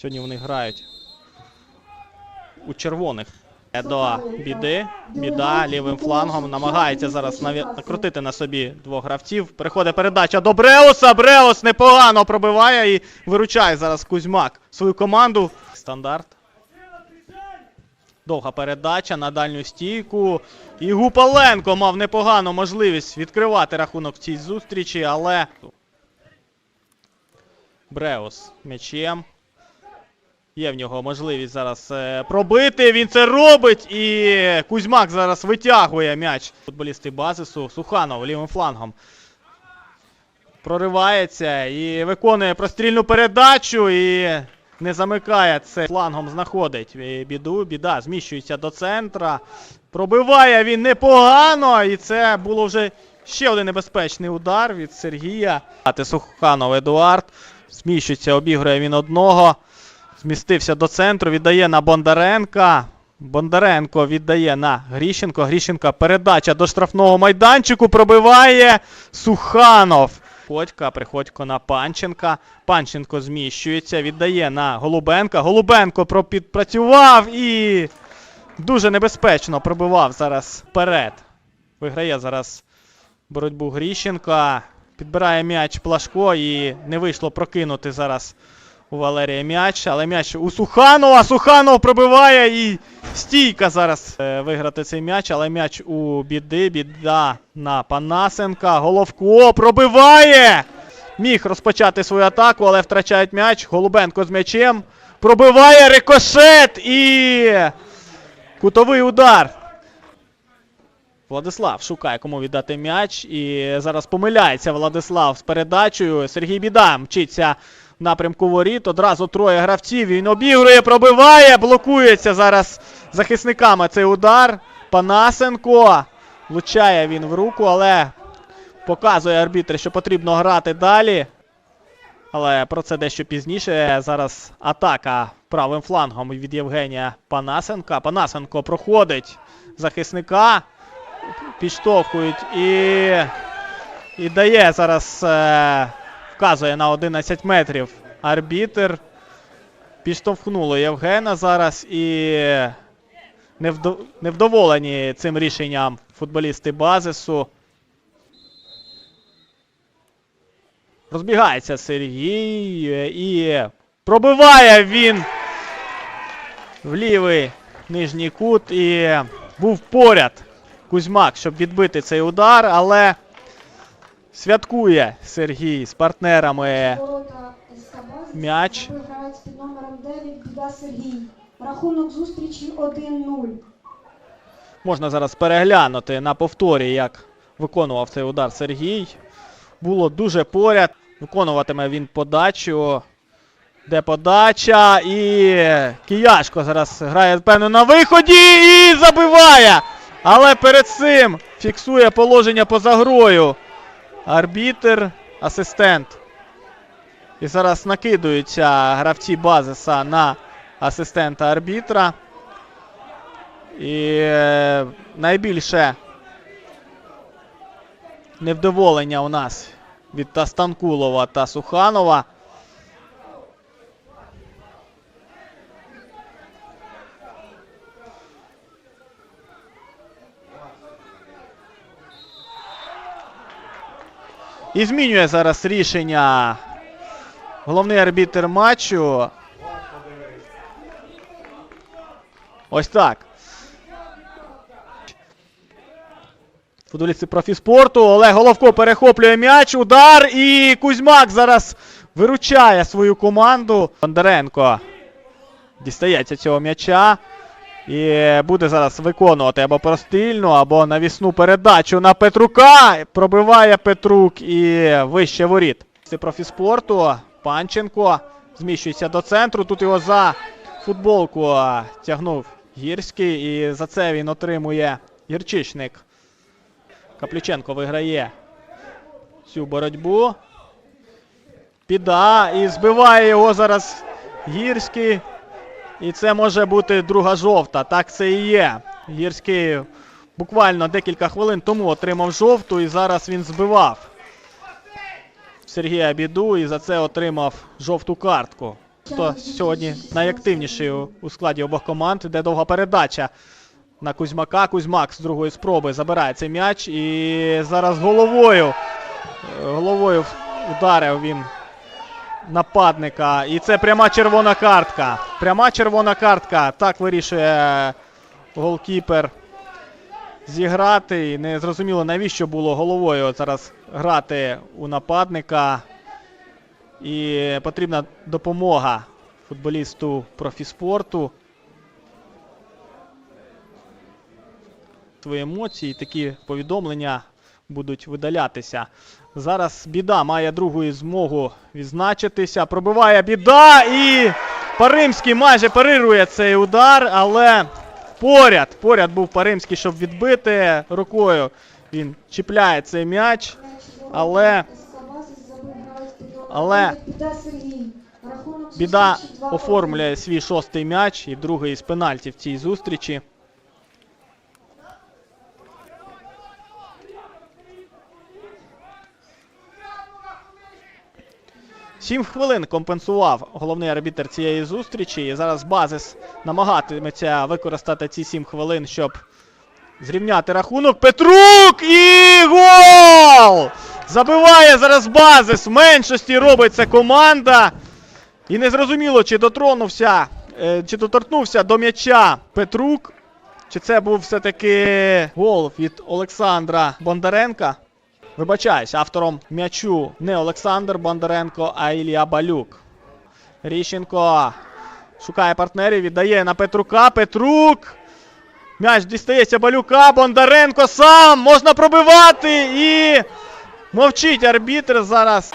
Сьогодні вони грають у червоних. До біди. Біда лівим флангом намагається зараз наві- накрутити на собі двох гравців. Переходить передача до Бреуса. Бреус непогано пробиває і виручає зараз Кузьмак свою команду. Стандарт. Довга передача на дальню стійку. І Гупаленко мав непогану можливість відкривати рахунок цій зустрічі, але. Бреус м'ячем. Є в нього можливість зараз е, пробити. Він це робить. І Кузьмак зараз витягує м'яч. Футболісти базису. Суханов лівим флангом. Проривається і виконує прострільну передачу. І не замикає це. Флангом знаходить біду. Біда зміщується до центра. Пробиває він непогано. І це було вже ще один небезпечний удар від Сергія. Суханов Едуард. Зміщується, обігрує він одного. Змістився до центру, віддає на Бондаренка. Бондаренко віддає на Гріщенко. Гріщенка передача до штрафного майданчику. Пробиває Суханов. Приходько, Приходько на Панченка. Панченко зміщується, віддає на Голубенка. Голубенко пропідпрацював і дуже небезпечно пробивав зараз вперед. Виграє зараз боротьбу Гріщенка. Підбирає м'яч Плашко і не вийшло прокинути зараз у Валерія м'яч, але м'яч у Суханова. Суханов пробиває і стійка зараз е, виграти цей м'яч, але м'яч у біди. Біда на Панасенка. Головко пробиває. Міг розпочати свою атаку, але втрачають м'яч. Голубенко з м'ячем. Пробиває рикошет і кутовий удар. Владислав шукає, кому віддати м'яч. І зараз помиляється Владислав з передачею. Сергій Біда мчиться напрямку воріт. Одразу троє гравців. Він обігрує, пробиває, блокується зараз захисниками цей удар. Панасенко. Влучає він в руку, але показує арбітр, що потрібно грати далі. Але про це дещо пізніше. Зараз атака правим флангом від Євгенія Панасенка. Панасенко проходить захисника. Підштовхують і. І дає зараз. Е, вказує на 11 метрів арбітр. Підштовхнуло Євгена зараз і. Невдо... Невдоволені цим рішенням футболісти базису. Розбігається Сергій і пробиває він в лівий нижній кут і був поряд Кузьмак, щоб відбити цей удар, але святкує Сергій з партнерами М'яч. Грають під номером 9 Біда Сергій. Рахунок зустрічі 1-0. Можна зараз переглянути на повторі, як виконував цей удар Сергій. Було дуже поряд. Виконуватиме він подачу. Де подача? І Кияшко зараз грає, певно, на виході і забиває. Але перед цим фіксує положення поза грою. Арбітер, асистент. І зараз накидуються гравці базиса на асистента арбітра. І е, найбільше невдоволення у нас від Тастанкулова та Суханова. І змінює зараз рішення головний арбітр матчу. Ось так. Футболісти профіспорту. Олег Головко перехоплює м'яч. Удар. І Кузьмак зараз виручає свою команду. Бондаренко дістається цього м'яча. І буде зараз виконувати або простильну, або навісну передачу на Петрука. Пробиває Петрук і вище воріт. Це профіспорту. Панченко зміщується до центру. Тут його за футболку тягнув Гірський. І за це він отримує гірчичник. Каплюченко виграє цю боротьбу. Піда і збиває його зараз Гірський. І це може бути друга жовта. Так це і є. Гірський буквально декілька хвилин тому отримав жовту і зараз він збивав Сергія Біду і за це отримав жовту картку. хто сьогодні найактивніший у, складі обох команд. Іде довга передача на Кузьмака. Кузьмак з другої спроби забирає цей м'яч і зараз головою. е, Головою ударив він нападника. І це пряма червона картка. Пряма червона картка. Так вирішує голкіпер зіграти. І не зрозуміло, навіщо було головою зараз грати у нападника. І потрібна допомога футболісту профіспорту. Твої емоції, такі повідомлення будуть видалятися. Зараз біда має другу змогу відзначитися. Пробиває біда і Паримський майже парирує цей удар, але поряд, поряд був Паримський, щоб відбити рукою. Він чіпляє цей м'яч. Але- але Біда Сергій. Рахунок Біда зустрічі 2-1. оформлює свій шостий м'яч і другий з пенальті в цій зустрічі. Сім хвилин компенсував головний арбітр цієї зустрічі. І зараз Базис намагатиметься використати ці сім хвилин, щоб зрівняти рахунок. Петрук і гол! Забиває зараз Базис. Меншості робить це команда. І не зрозуміло, чи дотронувся, е, чи доторкнувся до м'яча Петрук, чи це був все-таки гол від Олександра Бондаренка. Вибачаюсь, автором м'ячу не Олександр Бондаренко, а Ілля Балюк. Ріщенко шукає партнерів, віддає на Петрука. Петрук. М'яч дістається Балюка. Бондаренко сам. Можна пробивати і. Мовчить арбітр зараз.